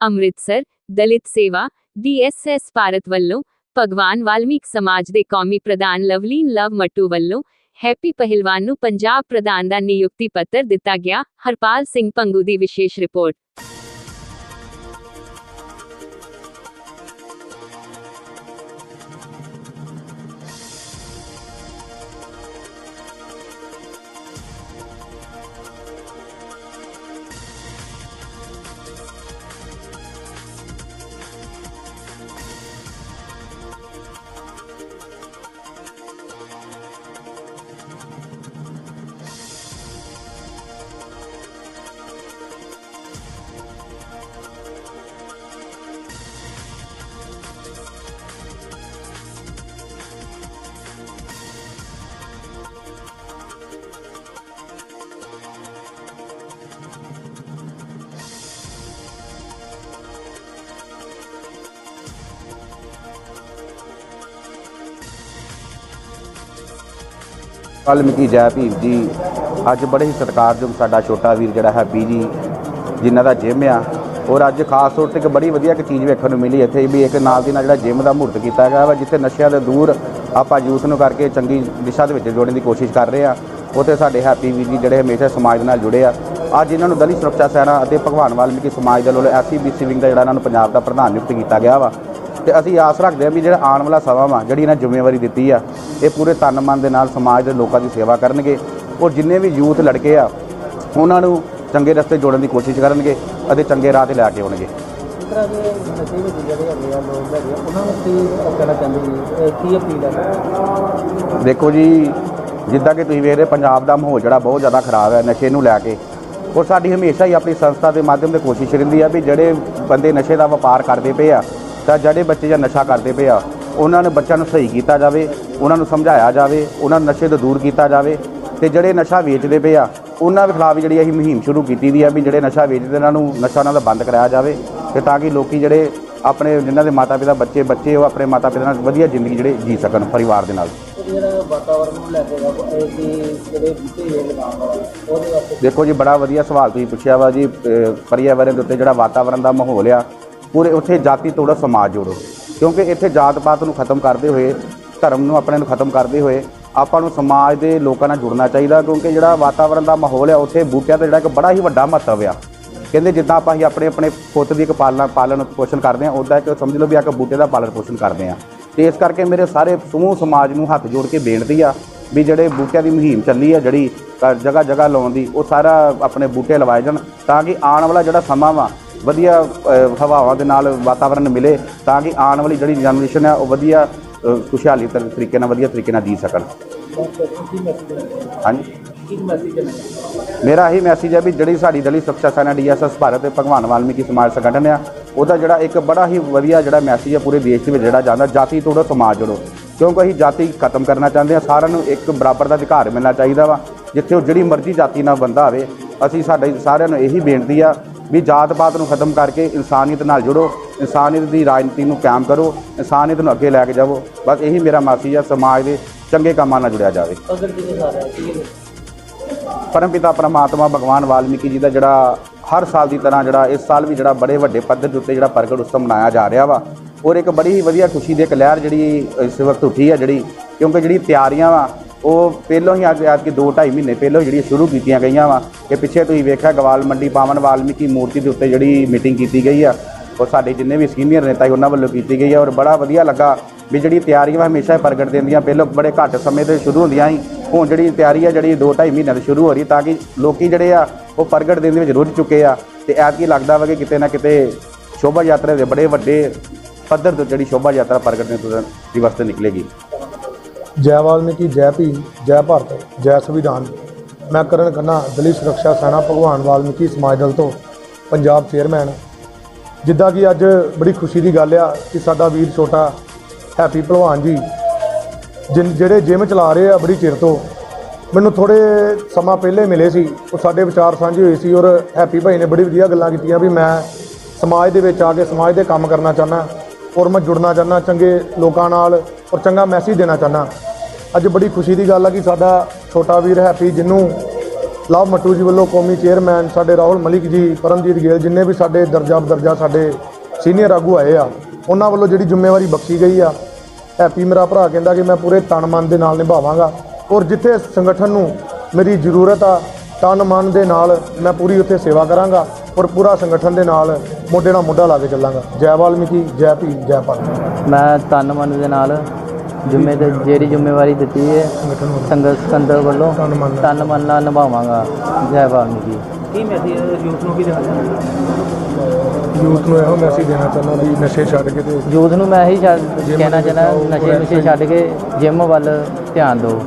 ਅੰਮ੍ਰਿਤਸਰ, ਦਲਿਤ ਸੇਵਾ ਡੀਐਸਐਸ ਭਾਰਤ ਵੱਲੋਂ ਭਗਵਾਨ ਵਾਲਮੀਕ ਸਮਾਜ ਦੇ ਕੌਮੀ ਪ੍ਰਧਾਨ ਲਵਲੀਨ ਲਵ ਮੱਟੂ ਵੱਲੋਂ ਹੈਪੀ ਪਹਿਲਵਾਨ ਨੂੰ ਪੰਜਾਬ ਪ੍ਰਧਾਨ ਦਾ ਨਿਯੁਕਤੀ ਪੱਤਰ ਦਿੱਤਾ ਗਿਆ, ਹਰਪਾਲ ਸਿੰਘ ਪੰਗੂ ਦੀ ਵਿਸ਼ੇਸ਼ ਰਿਪੋਰਟ। ਵਾਲਮੀਕੀ ਜੈ ਭੀਮ ਜੀ, ਅੱਜ ਬੜੇ ਹੀ ਸਤਿਕਾਰਯੋਗ ਸਾਡਾ ਛੋਟਾ ਵੀਰ ਜਿਹੜਾ ਹੈਪੀ ਜੀ, ਜਿਨ੍ਹਾਂ ਦਾ ਜਿਮ ਆ। ਔਰ ਅੱਜ ਖਾਸ ਤੌਰ ਤੇ ਇੱਕ ਬੜੀ ਵਧੀਆ ਇੱਕ ਚੀਜ਼ ਵੇਖਣ ਨੂੰ ਮਿਲੀ ਇੱਥੇ ਵੀ ਇੱਕ ਨਾਲ ਦੀ ਨਾਲ ਜਿਹੜਾ ਜਿਮ ਦਾ ਮਹੂਰਤ ਕੀਤਾ ਗਿਆ ਵਾ, ਜਿੱਥੇ ਨਸ਼ਿਆਂ ਦੇ ਦੂਰ ਆਪਾਂ ਯੂਥ ਨੂੰ ਕਰਕੇ ਚੰਗੀ ਦਿਸ਼ਾ ਦੇ ਵਿੱਚ ਜੋੜਨ ਦੀ ਕੋਸ਼ਿਸ਼ ਕਰ ਰਹੇ ਆ। ਉੱਥੇ ਸਾਡੇ ਹੈਪੀ ਵੀਰ ਜੀ ਜਿਹੜੇ ਹਮੇਸ਼ਾ ਸਮਾਜ ਦੇ ਨਾਲ ਜੁੜੇ ਆ। ਅੱਜ ਇਹਨਾਂ ਨੂੰ ਦਲਿਤ ਸੁਰੱਖਿਆ ਸੈਨਾ ਅਤੇ ਭਗਵਾਨ ਵਾਲਮੀਕੀ ਸਮਾਜ ਦੇ ਵੱਲੋਂ ਐਸਸੀਬੀਸੀ ਵਿੰਗ ਦਾ ਜਿਹੜਾ ਇਹਨਾਂ ਨੂੰ ਪੰਜਾਬ ਦਾ ਪ੍ਰਧਾਨ ਨਿਯੁਕਤ ਕੀਤਾ ਗਿਆ ਵਾ। ਤੇ ਅਸੀਂ ਆਸ ਰੱਖਦੇ ਹਾਂ ਵੀ ਜਿਹੜਾ ਆਉਣ ਵਾਲਾ ਸਮਾਂ ਵਾ, ਜਿਹੜੀ ਇਹਨਾਂ ਜ਼ਿੰਮੇਵਾਰੀ ਦਿੱਤੀ ਆ, ਇਹ ਪੂਰੇ ਤਨ ਮਨ ਦੇ ਨਾਲ ਸਮਾਜ ਦੇ ਲੋਕਾਂ ਦੀ ਸੇਵਾ ਕਰਨਗੇ। ਔਰ ਜਿੰਨੇ ਵੀ ਯੂਥ ਲੜਕੇ ਆ, ਉਹਨਾਂ ਨੂੰ ਚੰਗੇ ਰਸਤੇ ਜੋੜਨ ਦੀ ਕੋਸ਼ਿਸ਼ ਕਰਨਗੇ ਅਤੇ ਚੰਗੇ ਰਾਹ ਤੇ ਲੈ ਕੇ ਆਉਣਗੇ। ਤਰ੍ਹਾਂ ਦੇ ਨਸ਼ੇ ਵਿੱਚ ਜਿਹੜੇ ਹੈਗੇ ਆ ਲੋਕ ਹੈਗੇ ਉਹਨਾਂ ਨੂੰ ਕੀ ਕਹਿਣਾ ਚਾਹੁੰਦੇ ਜੀ ਕੀ ਅਪੀਲ ਹੈ ਦੇਖੋ ਜੀ, ਜਿੱਦਾਂ ਕਿ ਤੁਸੀਂ ਵੇਖ ਰਹੇ ਪੰਜਾਬ ਦਾ ਮਾਹੌਲ ਜਿਹੜਾ ਬਹੁਤ ਜ਼ਿਆਦਾ ਖਰਾਬ ਹੈ, ਨਸ਼ੇ ਨੂੰ ਲੈ ਕੇ। ਔਰ ਸਾਡੀ ਹਮੇਸ਼ਾ ਹੀ ਆਪਣੀ ਸੰਸਥਾ ਦੇ ਮਾਧਿਅਮ ਤੇ ਕੋਸ਼ਿਸ਼ ਰਹਿੰਦੀ ਆ ਵੀ ਜਿਹੜੇ ਬੰਦੇ ਨਸ਼ੇ ਦਾ ਵਪਾਰ ਕਰਦੇ ਪਏ ਆ ਤਾਂ ਜਿਹੜੇ ਬੱਚੇ ਜਾਂ ਨਸ਼ਾ ਕਰਦੇ ਪਏ ਆ ਉਹਨਾਂ ਨੂੰ ਬੱਚਿਆਂ ਨੂੰ ਸਹੀ ਕੀਤਾ ਜਾਵੇ ਉਹਨਾਂ ਨੂੰ ਸਮਝਾਇਆ ਜਾਵੇ ਉਹਨਾਂ ਨੂੰ ਨਸ਼ੇ ਤੋਂ ਦੂਰ ਕੀਤਾ ਜਾਵੇ ਤੇ ਜਿਹੜੇ ਨਸ਼ਾ ਵੇਚਦੇ ਪਏ ਆ ਉਹਨਾਂ ਦੇ ਖਿਲਾਫ ਜਿਹੜੀ ਅਸੀਂ ਮੁਹਿੰਮ ਸ਼ੁਰੂ ਕੀਤੀ ਦੀ ਆ ਵੀ ਜਿਹੜੇ ਨਸ਼ਾ ਵੇਚਦੇ ਉਹਨਾਂ ਨੂੰ ਨਸ਼ਾ ਉਹਨਾਂ ਦਾ ਬੰਦ ਕਰਾਇਆ ਜਾਵੇ ਤੇ ਤਾਂ ਕਿ ਲੋਕੀ ਜਿਹੜੇ ਆਪਣੇ ਜਿਨ੍ਹਾਂ ਦੇ ਮਾਤਾ ਪਿਤਾ ਬੱਚੇ ਬੱਚੇ ਉਹ ਆਪਣੇ ਮਾਤਾ ਪਿਤਾ ਨਾਲ ਵਧੀਆ ਜ਼ਿੰਦਗੀ ਜਿਹੜੇ ਜੀ ਸਕਣ ਪਰਿਵਾਰ ਦੇ ਨਾਲ। ਦੇਖੋ ਜੀ ਬੜਾ ਵਧੀਆ ਸਵਾਲ ਤੁਸੀਂ ਪੁੱਛਿਆ ਵਾ ਜੀ ਪਰਿਆਵਰਨ ਦੇ ਉੱਤੇ ਜਿਹੜਾ ਵਾਤਾਵਰਨ ਦਾ ਮਾਹੌਲ ਆ ਪੂਰੇ ਉੱਥੇ ਜਾਤੀ ਤੋੜੋ ਸਮਾਜ ਜੋੜੋ। ਕਿਉਂਕਿ ਇੱਥੇ ਜਾਤ ਪਾਤ ਨੂੰ ਖਤਮ ਕਰਦੇ ਹੋਏ, ਧਰਮ ਨੂੰ ਆਪਣੇ ਨੂੰ ਖਤਮ ਕਰਦੇ ਹੋਏ ਆਪਾਂ ਨੂੰ ਸਮਾਜ ਦੇ ਲੋਕਾਂ ਨਾਲ ਜੁੜਨਾ ਚਾਹੀਦਾ, ਕਿਉਂਕਿ ਜਿਹੜਾ ਵਾਤਾਵਰਨ ਦਾ ਮਾਹੌਲ ਆ, ਉੱਥੇ ਬੂਟਿਆਂ ਦਾ ਜਿਹੜਾ ਇੱਕ ਬੜਾ ਹੀ ਵੱਡਾ ਮਹੱਤਵ ਆ। ਕਹਿੰਦੇ ਜਿੱਦਾਂ ਆਪਾਂ ਹੀ ਆਪਣੇ ਆਪਣੇ ਪੁੱਤ ਦੀ ਇੱਕ ਪਾਲਣਾ ਪਾਲਣ ਪੋਸ਼ਣ ਕਰਦੇ ਆ ਉਦਾਂ ਇੱਕ ਸਮਝ ਲਓ ਵੀ ਇੱਕ ਬੂਟੇ ਦਾ ਪਾਲਣ ਪੋਸ਼ਣ ਕਰਦੇ ਆ। ਤੇ ਇਸ ਕਰਕੇ ਮੇਰੇ ਸਾਰੇ ਸਮੂਹ ਸਮਾਜ ਨੂੰ ਹੱਥ ਜੋੜ ਕੇ ਬੇਨਤੀ ਆ ਵੀ ਜਿਹੜੇ ਬੂਟਿਆਂ ਦੀ ਮੁਹਿੰਮ ਚੱਲੀ ਆ, ਜਿਹੜੀ ਜਗ੍ਹਾ ਜਗ੍ਹਾ ਲਾਉਣ ਦੀ, ਉਹ ਸਾਰਾ ਆਪਣੇ ਬੂਟੇ ਲਵਾਏ ਜਾਣ ਤਾਂ ਕਿ ਆਉਣ ਵਾਲਾ ਜਿਹੜਾ ਸਮਾਂ ਵਾ ਵਧੀਆ ਹਵਾਵਾਂ ਦੇ ਨਾਲ ਵਾਤਾਵਰਨ ਮਿਲੇ ਤਾਂ ਕਿ ਆਉਣ ਵਾਲੀ ਜਿਹੜੀ ਜਨਰੇਸ਼ਨ ਆ ਉਹ ਵਧੀਆ ਖੁਸ਼ਹਾਲੀ ਤਰੀਕੇ ਨਾਲ, ਵਧੀਆ ਤਰੀਕੇ ਨਾਲ ਜੀ ਸਕਣ। ਹਾਂਜੀ। ਮੇਰਾ ਇਹ ਮੈਸੇਜ ਹੈ ਵੀ ਜਿਹੜੀ ਸਾਡੀ ਦਲਿਤ ਸੁਰੱਖਿਆ ਸੈਨਾ ਡੀਐਸਐਸ ਭਾਰਤ ਤੇ ਭਗਵਾਨ ਵਾਲਮੀਕੀ ਸਮਾਜ ਸੰਗਠਨ ਆ, ਉਹਦਾ ਜਿਹੜਾ ਇੱਕ ਬੜਾ ਹੀ ਵਧੀਆ ਜਿਹੜਾ ਮੈਸੇਜ ਹੈ ਪੂਰੇ ਦੇਸ਼ ਦੇ ਵਿੱਚ ਜਿਹੜਾ ਜਾਂਦਾ, ਜਾਤੀ ਤੋੜੋ, ਸਮਾਜ ਜੋੜੋ। ਕਿਉਂਕਿ ਅਸੀਂ ਜਾਤੀ ਖਤਮ ਕਰਨਾ ਚਾਹੁੰਦੇ ਹਾਂ, ਸਾਰਿਆਂ ਨੂੰ ਇੱਕ ਬਰਾਬਰ ਦਾ ਅਧਿਕਾਰ ਮਿਲਣਾ ਚਾਹੀਦਾ ਵਾ, ਜਿੱਥੇ ਉਹ ਜਿਹੜੀ ਮਰਜ਼ੀ ਜਾਤੀ ਨਾਲ ਬੰਦਾ ਆਵੇ। ਅਸੀਂ ਸਾਡੇ ਸਾਰਿਆਂ ਨੂੰ ਇਹੀ ਬੇਨਤੀ ਆ ਵੀ ਜਾਤ ਪਾਤ ਨੂੰ ਖਤਮ ਕਰਕੇ ਇਨਸਾਨੀਅਤ ਨਾਲ ਜੁੜੋ ਇਨਸਾਨੀਅਤ ਦੀ ਰਾਜਨੀਤੀ ਨੂੰ ਕਾਇਮ ਕਰੋ ਇਨਸਾਨੀਅਤ ਨੂੰ ਅੱਗੇ ਲੈ ਕੇ ਜਾਵੋ। ਬਸ ਇਹੀ ਮੇਰਾ ਮੈਸੇਜ ਆ ਸਮਾਜ ਦੇ ਚੰਗੇ ਕੰਮਾਂ ਨਾਲ ਜੁੜਿਆ ਜਾਵੇ। ਹੈ ਕੀ ਪਰਮਪਿਤਾ ਪਰਮਾਤਮਾ ਭਗਵਾਨ ਵਾਲਮੀਕੀ ਜੀ ਦਾ ਜਿਹੜਾ ਹਰ ਸਾਲ ਦੀ ਤਰ੍ਹਾਂ ਜਿਹੜਾ ਇਸ ਸਾਲ ਵੀ ਜਿਹੜਾ ਬੜੇ ਵੱਡੇ ਪੱਧਰ ਦੇ ਉੱਤੇ ਜਿਹੜਾ ਪ੍ਰਗਟ ਉਤਸਵ ਮਨਾਇਆ ਜਾ ਰਿਹਾ ਵਾ ਔਰ ਇੱਕ ਬੜੀ ਹੀ ਵਧੀਆ ਖੁਸ਼ੀ ਦੀ ਇੱਕ ਲਹਿਰ ਜਿਹੜੀ ਇਸ ਵਕਤ ਉੱਠੀ ਆ ਜਿਹੜੀ ਕਿਉਂਕਿ ਜਿਹੜੀ ਤਿਆਰੀਆਂ ਵਾ ਉਹ ਪਹਿਲੋਂ ਹੀ ਅੱਜ ਅੱਜ ਕੇ 2.5 ਮਹੀਨੇ ਪਹਿਲੋਂ ਹੀ ਜਿਹੜੀਆਂ ਸ਼ੁਰੂ ਕੀਤੀਆਂ ਗਈਆਂ ਵਾ ਕਿ ਪਿੱਛੇ ਤੁਸੀਂ ਵੇਖਿਆ ਗਵਾਲ ਮੰਡੀ, ਪਾਵਨ ਵਾਲਮੀਕੀ ਮੂਰਤੀ ਦੇ ਉੱਤੇ ਜਿਹੜੀ ਮੀਟਿੰਗ ਕੀਤੀ ਗਈ ਆ ਔਰ ਸਾਡੇ ਜਿੰਨੇ ਵੀ ਸੀਨੀਅਰ ਨੇਤਾ ਸੀ ਉਹਨਾਂ ਵੱਲੋਂ ਕੀਤੀ ਗਈ ਆ ਔਰ ਬੜਾ ਵਧੀਆ ਲੱਗਾ ਵੀ ਜਿਹੜੀ ਤਿਆਰੀ ਵਾ ਹਮੇਸ਼ਾ ਹੀ ਪ੍ਰਗਟ ਦਿੰਦੀਆਂ, ਪਹਿਲੋਂ ਬੜੇ ਘੱਟ ਸਮੇਂ ਤੇ ਸ਼ੁਰੂ ਹੁੰਦੀਆਂ ਸੀ, ਹੁਣ ਜਿਹੜੀ ਤਿਆਰੀ ਆ ਜਿਹੜੀ 2.5 ਮਹੀਨਿਆਂ ਤੋਂ ਸ਼ੁਰੂ ਹੋ ਰਹੀ ਤਾਂ ਕਿ ਲੋਕੀ ਜਿਹੜੇ ਆ ਉਹ ਪ੍ਰਗਟ ਦਿਨ ਦੇ ਵਿੱਚ ਰੁੱਝ ਚੁੱਕੇ ਆ ਤੇ ਐਤਕੀ ਲੱਗਦਾ ਵਾ ਕਿ ਕਿਤੇ ਨਾ ਕਿਤੇ ਸ਼ੋਭਾ ਯਾਤਰਾ ਦੇ ਬੜੇ ਵੱਡੇ ਪੱਧਰ ਤੋਂ ਜਿਹੜੀ ਸ਼ੋਭਾ ਯਾਤਰਾ ਪ੍ਰਗਟ ਦਿਨ ਦਿਵਸ ਤੇ ਨਿਕਲੇਗੀ। ਜੈ ਵਾਲਮੀਕੀ, ਜੈ ਭੀ ਜੈ ਭਾਰਤ, ਜੈ ਸੰਵਿਧਾਨ। ਮੈਂ ਕਰਨ ਖੰਨਾ ਦਲਿਤ ਸੁਰੱਖਿਆ ਸੈਨਾ ਭਗਵਾਨ ਵਾਲਮੀਕੀ ਸਮਾਜ ਦਲ ਤੋਂ, ਪੰਜਾਬ ਚੇਅਰਮੈਨ। ਜਿੱਦਾਂ ਕਿ ਅੱਜ ਬੜੀ ਖੁਸ਼ੀ ਦੀ ਗੱਲ ਆ ਕਿ ਸਾਡਾ ਵੀਰ ਛੋਟਾ ਹੈਪੀ ਭਲਵਾਨ ਜੀ, ਜਿਨ, ਜਿਹੜੇ ਜਿਮ ਚਲਾ ਰਹੇ ਆ ਬੜੀ ਚਿਰ ਤੋਂ, ਮੈਨੂੰ ਥੋੜੇ ਸਮਾਂ ਪਹਿਲੇ ਮਿਲੇ ਸੀ, ਉਹ ਸਾਡੇ ਵਿਚਾਰ ਸਾਂਝੇ ਹੋਏ ਸੀ ਔਰ ਹੈਪੀ ਭਾਈ ਨੇ ਬੜੀ ਵਧੀਆ ਗੱਲਾਂ ਕੀਤੀਆਂ ਵੀ ਮੈਂ ਸਮਾਜ ਦੇ ਵਿੱਚ ਆ ਕੇ ਸਮਾਜ ਦੇ ਕੰਮ ਕਰਨਾ ਚਾਹੁੰਦਾ ਔਰ ਮੈਂ ਜੁੜਨਾ ਚਾਹੁੰਦਾ ਚੰਗੇ ਲੋਕਾਂ ਨਾਲ ਔਰ ਚੰਗਾ ਮੈਸੇਜ ਦੇਣਾ ਚਾਹੁੰਦਾ। ਅੱਜ ਬੜੀ ਖੁਸ਼ੀ ਦੀ ਗੱਲ ਆ ਕਿ ਸਾਡਾ ਛੋਟਾ ਵੀਰ ਹੈਪੀ ਜਿਹਨੂੰ ਲਵ ਮੱਟੂ ਜੀ ਵੱਲੋਂ ਕੌਮੀ ਚੇਅਰਮੈਨ ਸਾਡੇ ਰਾਹੁਲ ਮਲਿਕ ਜੀ, ਪਰਮਜੀਤ ਗੇਲ ਜਿੰਨੇ ਵੀ ਸਾਡੇ ਦਰਜਾ ਦਰਜਾ ਸਾਡੇ ਸੀਨੀਅਰ ਆਗੂ ਆਏ ਆ, ਉਹਨਾਂ ਵੱਲੋਂ ਜਿਹੜੀ ਜ਼ਿੰਮੇਵਾਰੀ ਬਖਸ਼ੀ ਗਈ ਆ, ਹੈਪੀ ਮੇਰਾ ਭਰਾ ਕਹਿੰਦਾ ਕਿ ਮੈਂ ਪੂਰੇ ਤਨ ਮਨ ਦੇ ਨਾਲ ਨਿਭਾਵਾਂਗਾ। ਔਰ ਜਿੱਥੇ ਸੰਗਠਨ ਨੂੰ ਮੇਰੀ ਜ਼ਰੂਰਤ ਆ, ਤਨ ਮਨ ਦੇ ਨਾਲ ਮੈਂ ਪੂਰੀ ਉੱਥੇ ਸੇਵਾ ਕਰਾਂਗਾ। ਔਰ ਪੂਰਾ ਸੰਗਠਨ ਦੇ ਨਾਲ ਮੋਢੇ ਨਾਲ ਮੋਢਾ ਲਾ ਕੇ ਚੱਲਾਂਗਾ। ਜੈ ਵਾਲਮੀਕੀ ਜੈ ਭੀਮ ਜੈ ਭਾਰਤ। ਮੈਂ ਤਨ ਮਨ ਦੇ ਨਾਲ ਜ਼ਿੰਮੇ ਤੇ ਜਿਹੜੀ ਜ਼ਿੰਮੇਵਾਰੀ ਦਿੱਤੀ ਹੈ ਸੰਗਤ ਸੰਦਰ ਵੱਲੋਂ ਤਨ ਮਨ ਨਾਲ। ਨਿਭਾਵਾਂਗਾ। ਜੈ ਵਾਲਮੀਕੀ। ਕੀ ਮੈਸੇਜ ਯੂਥ ਨੂੰ ਕੀ ਦੇਣਾ ਚਾਹੁੰਦੇ ਯੂਥ ਨੂੰ ਇਹੋ ਮੈਸੇਜ ਦੇਣਾ ਚਾਹੁੰਦਾ ਵੀ ਨਸ਼ੇ ਛੱਡ ਕੇ ਤੇ ਯੂਥ ਨੂੰ ਮੈਂ ਇਹੀ ਕਹਿਣਾ ਦੇ ਚਾਹੁੰਦਾ ਨਸ਼ੇ ਨੁਸ਼ੇ ਛੱਡ ਕੇ ਜਿਮ ਵੱਲ ਧਿਆਨ ਦਿਓ।